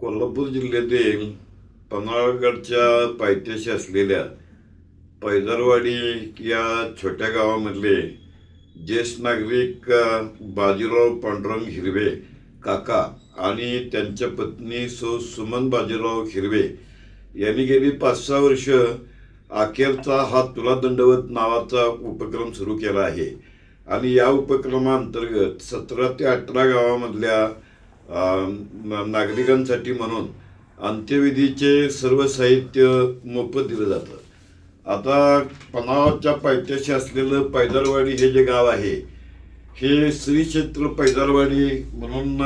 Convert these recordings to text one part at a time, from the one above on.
कोल्हापूर जिल्ह्यातील पन्हाळगडच्या पायथ्याशी असलेल्या पैदरवाडी या छोट्या गावामधले ज्येष्ठ नागरिक बाजीराव पांडुरंग हिरवे काका आणि त्यांच्या पत्नी सौ सुमन बाजीराव हिरवे यांनी गेली पाच सहा वर्ष अखेरचा हा तुला दंडवत नावाचा उपक्रम सुरू केला आहे. आणि या उपक्रमाअंतर्गत सतरा ते अठरा गावामधल्या नागरिकांसाठी म्हणून अंत्यविधीचे सर्व साहित्य मोफत दिलं जातं. आता पनावाच्या पायथ्याशी असलेलं पैदरवाडी हे जे गाव आहे हे श्री क्षेत्र पैदरवाडी म्हणून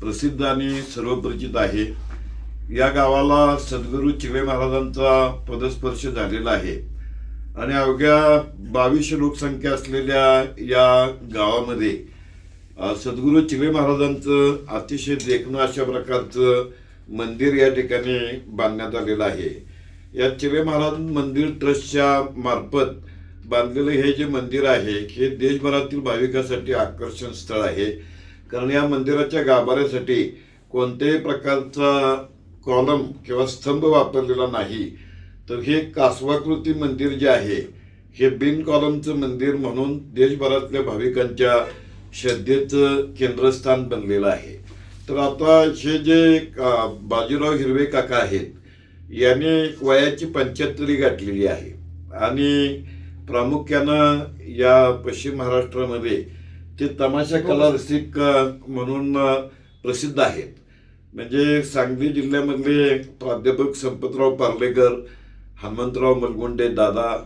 प्रसिद्ध आणि सर्वपरिचित आहे. या गावाला सद्गुरू चिले महाराजांचा पदस्पर्श झालेला आहे. आणि अवघ्या बावीसशे लोकसंख्या असलेल्या या गावामध्ये सद्गुरू चिले महाराजांचं अतिशय देखणं अशा प्रकारचं मंदिर या ठिकाणी बांधण्यात आलेलं आहे. या चिले महाराज मंदिर ट्रस्टच्या मार्फत बांधलेलं हे जे मंदिर आहे हे देशभरातील भाविकांसाठी आकर्षण स्थळ आहे. कारण या मंदिराच्या गाभाऱ्यासाठी कोणत्याही प्रकारचा कॉलम किंवा स्तंभ वापरलेला नाही. तर हे कासवाकृती मंदिर जे आहे हे बिन कॉलमचं मंदिर म्हणून देशभरातल्या भाविकांच्या श्रद्धेचं केंद्रस्थान बनलेलं आहे. तर आता हे जे बाजीराव हिरवे काका आहेत यांनी वयाची पंच्याहत्तरी गाठलेली आहे. आणि प्रामुख्यानं या पश्चिम महाराष्ट्रामध्ये ते तमाशा कला रसिक म्हणून प्रसिद्ध आहेत. म्हणजे सांगली जिल्ह्यामधले प्राध्यापक संपतराव पार्लेकर हनुमंतराव मलगुंडे दादा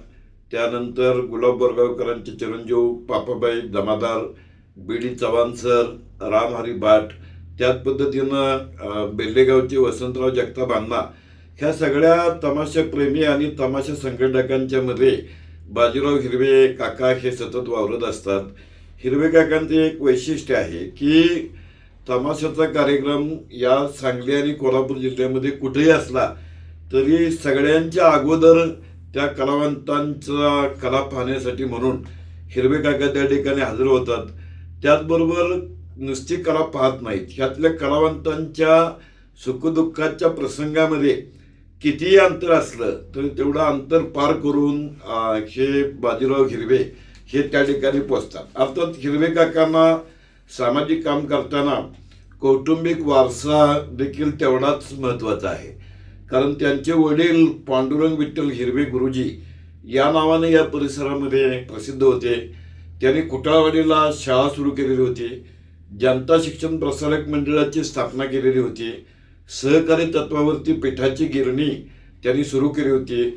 त्यानंतर गुलाब बोरगावकरांचे चिरंजीव Papabai Jamadar B D Chavan sir Ramhari Bhat त्याच पद्धतीनं बेल्लेगावचे वसंतराव जगताप अण्णा ह्या सगळ्या तमाशाप्रेमी आणि तमाशा संघटकांच्या मध्ये बाजीराव हिरवे काका हे सतत वावरत असतात. हिरवे काकांचे एक वैशिष्ट्य आहे की तमाशाचा कार्यक्रम या सांगली आणि कोल्हापूर जिल्ह्यामध्ये कुठेही असला तरी सगळ्यांच्या अगोदर त्या कलावंतांचा कला पाहण्यासाठी म्हणून हिरवे काका त्या ठिकाणी हजर होतात. त्याचबरोबर नुसती कला पाहत नाहीत. ह्यातल्या कलावंतांच्या सुखदुःखाच्या प्रसंगामध्ये कितीही अंतर असलं तरी तेवढं अंतर पार करून हे बाजीराव हिरवे हे त्या ठिकाणी पोचतात. अर्थात हिरवे काकांना सामाजिक काम करताना कौटुंबिक वारसा देखील तेवढाच महत्त्वाचा आहे. कारण त्यांचे वडील पांडुरंग विठ्ठल हिरवे गुरुजी या नावाने या परिसरामध्ये प्रसिद्ध होते. त्यांनी कुटाळवाडीला शाळा सुरू केलेली होती. जनता शिक्षण प्रसारक मंडळाची स्थापना केलेली होती. सहकारी तत्वावरती पिठाची गिरणी त्यांनी सुरू केली होती.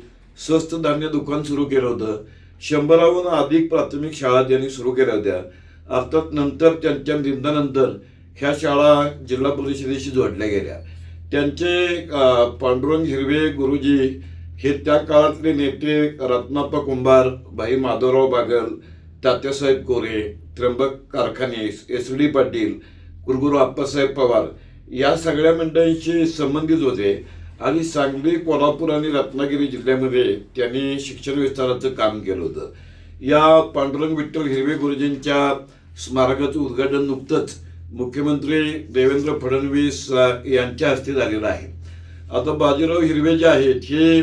स्वस्त धान्य दुकान सुरू केलं होतं. शंभराहून अधिक प्राथमिक शाळा त्यांनी सुरू केल्या होत्या. अर्थात नंतर त्यांच्या निधनानंतर ह्या शाळा जिल्हा परिषदेशी जोडल्या गेल्या. त्यांचे पांडुरंग हिरवे गुरुजी हे त्या काळातले नेते रत्नाप्पा कुंभार भाई माधवराव बागल तात्यासाहेब कोरे त्र्यंबक कारखाने एस डी पाटील कुलगुरू आप्पासाहेब पवार या सगळ्या मंडळींशी संबंधित होते आणि सांगली कोल्हापूर आणि रत्नागिरी जिल्ह्यामध्ये त्यांनी शिक्षण विस्ताराचं काम केलं होतं या पांडुरंग विठ्ठल हिरवे गुरुजींच्या स्मारकाचं उद्घाटन नुकतंच मुख्यमंत्री देवेंद्र फडणवीस यांच्या हस्ते झालेलं आहे आता बाजीराव हिरवे जे आहेत हे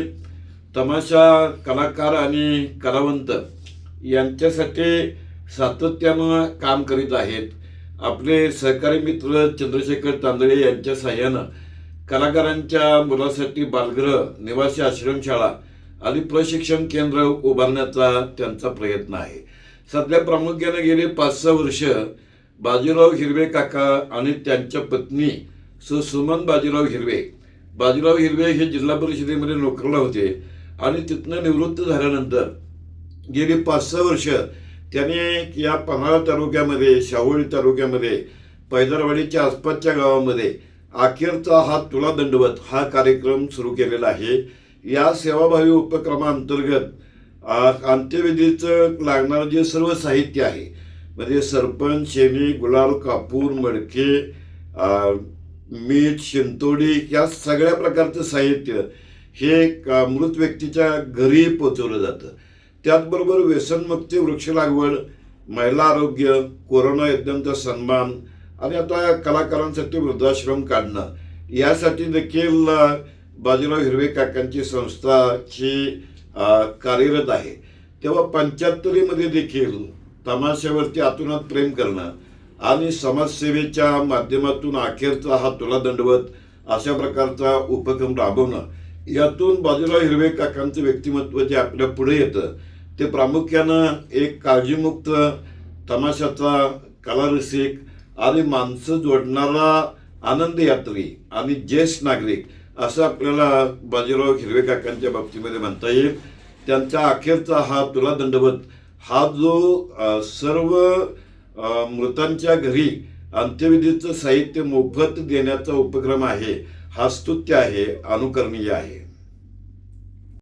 तमाशा कलाकार आणि कलावंत यांच्यासाठी सातत्यानं काम करीत आहेत. आपले सहकारी मित्र चंद्रशेखर तांदळे यांच्या सहाय्यानं कलाकारांच्या मुलासाठी बालगृह निवासी आश्रमशाळा आणि प्रशिक्षण केंद्र उभारण्याचा त्यांचा प्रयत्न आहे. सध्या प्रामुख्याने गेले पाच सहा वर्ष बाजीराव हिरवे काका आणि त्यांच्या पत्नी सुसुमन बाजीराव हिरवे. बाजीराव हिरवे हे जिल्हा परिषदेमध्ये नोकरला होते आणि तिथनं निवृत्त झाल्यानंतर गेली पाच सहा वर्ष त्याने या पन्हाळा तालुक्यामध्ये शाहूळी तालुक्यामध्ये पैदरवाडीच्या आसपासच्या गावामध्ये अखेरचा हा तुला दंडवत हा कार्यक्रम सुरू केलेला आहे. या सेवाभावी उपक्रमाअंतर्गत अंत्यविधीचं लागणारं जे सर्व साहित्य आहे म्हणजे सरपंच शेणी गुलाल कापूर मडके मीठ शिंतोडी या सगळ्या प्रकारचं साहित्य हे मृत व्यक्तीच्या घरी पोचवलं जातं. त्याचबरोबर व्यसनमुक्ती वृक्ष लागवड महिला आरोग्य कोरोना योद्ध्यांचा सन्मान आणि आता कलाकारांसाठी वृद्धाश्रम काढणं. यासाठी देखील बाजीराव हिरवे काकांची संस्थाची कार्यरत आहे. तेव्हा पंच्याहत्तरीमध्ये देखील तमाशावरती आतुनात प्रेम करणं आणि समाजसेवेच्या माध्यमातून अखेरचा हा तुला दंडवत अशा प्रकारचा उपक्रम राबवणं यातून बाजीराव हिरवे काकांचं व्यक्तिमत्व जे आपल्या पुढे येतं ते प्रामुख्यानं एक काळजीमुक्त तमाशाचा कलारसिक आणि माणसं जोडणारा आनंद यात्री आणि ज्येष्ठ नागरिक असं आपल्याला बाजीराव हिरवे काकांच्या बाबतीमध्ये म्हणता येईल. त्यांचा अखेरचा हा तुला दंडवत हा जो सर्व मृतांच्या घरी अंत्यविधीचं साहित्य मोफत देण्याचा उपक्रम आहे हा स्तुत्य आहे अनुकरणीय आहे.